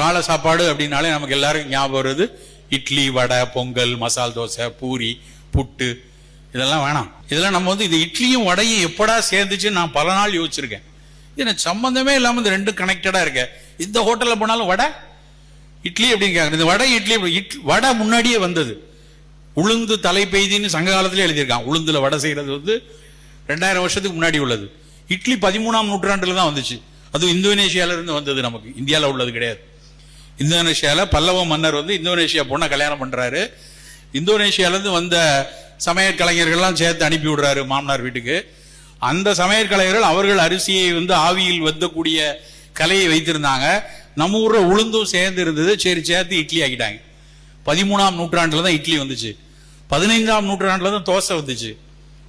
காலை சாப்பாடு அப்படின்னாலே நமக்கு எல்லாருக்கும் ஞாபகம் வருது. இட்லி வடை பொங்கல் மசால் தோசை பூரி புட்டு இதெல்லாம் வேணாம். இதெல்லாம் நம்ம வந்து இது இட்லியும் வடையும் எப்படா சேர்ந்துச்சு நான் பல நாள் யோசிச்சிருக்கேன். இது சம்பந்தமே இல்லாமல் இந்த ரெண்டும் கனெக்டடாக இருக்க. இந்த ஹோட்டலில் போனாலும் வடை இட்லி அப்படிங்கிறாங்க. இந்த வடை இட்லி இட்லி வடை முன்னாடியே வந்தது. உளுந்து தலைப்பெய்தின்னு சங்க காலத்திலே எழுதியிருக்கான் உளுந்துல வடை செய்கிறது வந்து ரெண்டாயிரம் வருஷத்துக்கு முன்னாடி உள்ளது. இட்லி பதிமூணாம் நூற்றாண்டுல தான் வந்துச்சு. அதுவும் இந்தோனேஷியால இருந்து வந்தது நமக்கு. இந்தியாவில் உள்ளது கிடையாது. இந்தோனேஷியாவில் பல்லவ மன்னர் வந்து இந்தோனேஷியா பொண்ணை கல்யாணம் பண்ணுறாரு இந்தோனேஷியாவிலேருந்து வந்த சமையல் கலைஞர்கள்லாம் சேர்த்து அனுப்பி விடுறாரு மாமனார் வீட்டுக்கு. அந்த சமையல் கலைஞர்கள் அவர்கள் அரிசியை வந்து ஆவியில் வந்தக்கூடிய கலையை வைத்திருந்தாங்க. நம்ம ஊரில் உளுந்தும் சேர்ந்து இருந்தது. சரி சேர்த்து இட்லி ஆக்கிட்டாங்க. பதிமூணாம் நூற்றாண்டில் தான் இட்லி வந்துச்சு. பதினைந்தாம் நூற்றாண்டில் தான் தோசை வந்துச்சு.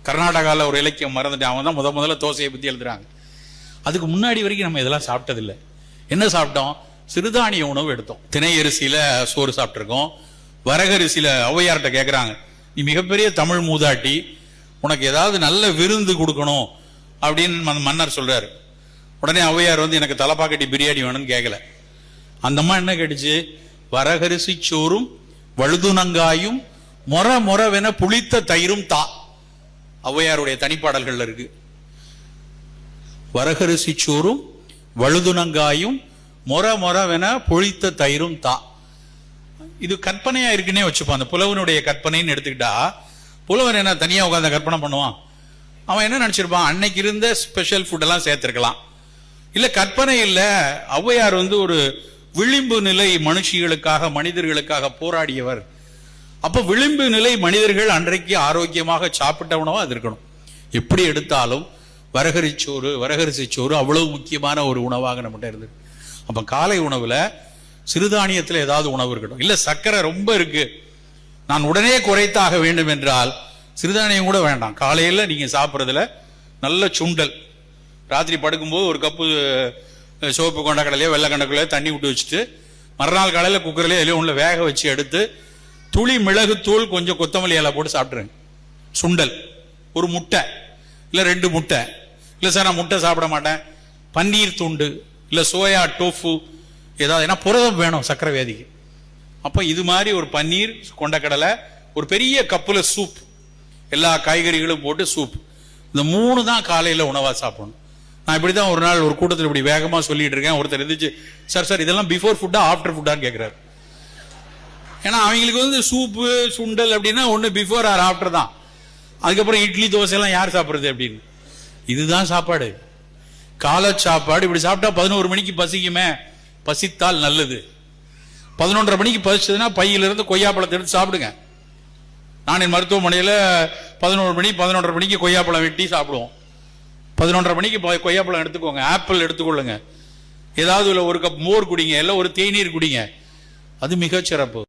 கர்நாடகாவில் ஒரு இலக்கியம் மறந்துட்டு அவன் தான் முத முதல்ல தோசையை பற்றி எழுதுறாங்க. அதுக்கு முன்னாடி வரைக்கும் நம்ம இதெல்லாம் சாப்பிட்டதில்லை. என்ன சாப்பிட்டோம்? சிறுதானிய உணவு எடுத்தோம். தினை அரிசியில சோறு சாப்பிட்ருக்கோம் வரகரிசியில ஔவையார்கிட்ட கேட்குறாங்க நீ மிகப்பெரிய தமிழ் மூதாட்டி உனக்கு ஏதாவது நல்ல விருந்து கொடுக்கணும் அப்படின்னு அந்த மன்னர் சொல்றாரு. உடனே ஔவையார் வந்து எனக்கு தலப்பாக்கட்டி பிரியாணி வேணும்னு கேட்கல அந்த அம்மா என்ன கேட்டுச்சு? வரகரிசி சோறும் வழுதுனங்காயும் மொர மொரவென புளித்த தயிரும் தா. ஔவையாருடைய தனிப்பாடல்கள் இருக்கு. வரகரிசி சோறும் வழுதுனங்காயும் மொர மொரவென பொழித்த தயிரும் தா. இது கற்பனையா இருக்குன்னே வச்சுப்போம். அந்த புலவனுடைய கற்பனைன்னு எடுத்துக்கிட்டா புலவன் என்ன தனியா உட்காந்து கற்பனை பண்ணுவான். அவன் என்ன நினைச்சிருப்பான்? அன்னைக்கு இருந்த ஸ்பெஷல் ஃபுட் எல்லாம் சேர்த்திருக்கலாம். இல்ல கற்பனை இல்ல. ஔவையார் வந்து ஒரு விளிம்பு நிலை மனுஷிகளுக்காக மனிதர்களுக்காக போராடியவர். அப்ப விளிம்பு நிலை மனிதர்கள் அன்றைக்கு ஆரோக்கியமாக சாப்பிட்ட உணவா அது இருக்கணும். எப்படி எடுத்தாலும் வரகரிச்சோறு வரகரிசி சோறு அவ்வளவு முக்கியமான ஒரு உணவாக நம்மகிட்ட இருந்தது. அப்போ காலை உணவில் சிறுதானியத்தில் ஏதாவது உணவு இருக்கட்டும். இல்லை சர்க்கரை ரொம்ப இருக்கு. நான் உடனே குறைத்தாக வேண்டும் என்றால் சிறுதானியம் கூட வேண்டாம். காலையில் நீங்கள் சாப்பிட்றதுல நல்ல சுண்டல். ராத்திரி படுக்கும்போது ஒரு கப்பு அஹ், சிவப்பு கொண்டக்கடலையோ வெள்ளை கொண்டக்கடலையோ தண்ணி விட்டு வச்சுட்டு மறுநாள் காலையில் குக்கர்லயோ எல்லாம் உள்ள வேக வச்சு எடுத்து துளி மிளகு தூள் கொஞ்சம் கொத்தமல்லி இலை போட்டு சாப்பிட்ருங்க சுண்டல். ஒரு முட்டை. இல்லை ரெண்டு முட்டை. இல்லை சார் நான் முட்டை சாப்பிட மாட்டேன். பன்னீர் துண்டு. இல்ல சோயா டோஃபு ஏதாவது ஏன்னா புரதம் வேணும் சக்கரை வியாதிக்கு அப்ப இது மாதிரி ஒரு பன்னீர் கொண்டக்கடலை ஒரு பெரிய கப்புல சூப் எல்லா காய்கறிகளும் போட்டு சூப் இந்த மூணு தான் காலையில உணவா சாப்பிடணும். நான் இப்படிதான் ஒரு நாள் ஒரு கூட்டத்தில் இப்படி வேகமா சொல்லிட்டு இருக்கேன். ஒருத்தர் இருந்துச்சு சார் சார் இதெல்லாம் பிஃபோர் ஃபுட்டா ஆஃப்டர் ஃபுட்டான்னு கேட்கிறாரு ஏன்னா அவங்களுக்கு வந்து சூப்பு சுண்டல் அப்படின்னா ஒன்று பிஃபோர் ஆர் ஆஃப்டர் தான். அதுக்கப்புறம் இட்லி தோசை எல்லாம் யார் சாப்பிடுறது அப்படின்னு. இதுதான் சாப்பாடு. காலை சாப்பாடு இப்படி சாப்பிட்டா பதினோரு மணிக்கு பசிக்குமே. பசித்தால் நல்லது. பதினொன்றரை மணிக்கு பசிச்சதுன்னா பையிலிருந்து கொய்யாப்பழத்தை எடுத்து சாப்பிடுங்க. நான் என் மருத்துவமனையில் பதினோரு மணி பதினொன்றரை மணிக்கு கொய்யாப்பழம் வெட்டி சாப்பிடுவோம். பதினொன்றரை மணிக்கு கொய்யாப்பழம் எடுத்துக்கோங்க. ஆப்பிள் எடுத்துக்கொள்ளுங்க. ஏதாவது ஒரு கப் மோர் குடிங்க இல்லை ஒரு தேநீர் குடிங்க. அது மிகச்சிறப்பு.